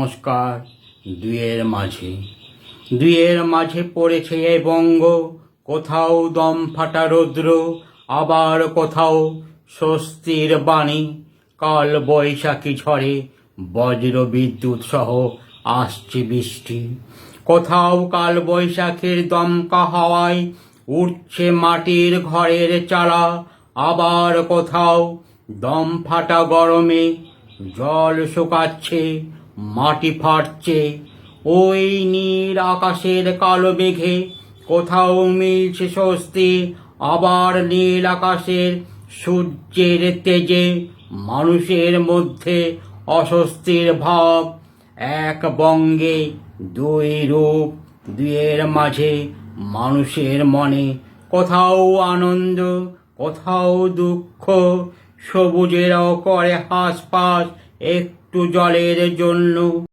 নমস্কার। দুয়ের মাঝে। দুয়ের মাঝে পড়েছে এ বঙ্গ। কোথাও দম ফাটা রৌদ্র, আবার কোথাও স্বস্তির বাণী। কাল বৈশাখী ঝড়ে বজ্র বিদ্যুৎ সহ আসছে বৃষ্টি। কোথাও কাল বৈশাখীর দমকা হাওয়ায় উঠছে মাটির ঘরের চালা আবার কোথাও দম ফাটা গরমে জল শুকাচ্ছে মাটি ফাটছে। ওই নীল আকাশের কালো মেঘে কোথাও মিলছে স্বস্তি, আবার নীল আকাশের সূর্যের তেজে মানুষের মধ্যে অস্বস্তির ভাব। এক বঙ্গে দুই রূপ দুয়ের মাঝে মানুষের মনে কোথাও আনন্দ, কোথাও দুঃখ, সবুজেরাও করে হাসপাস একটু জলের জন্য।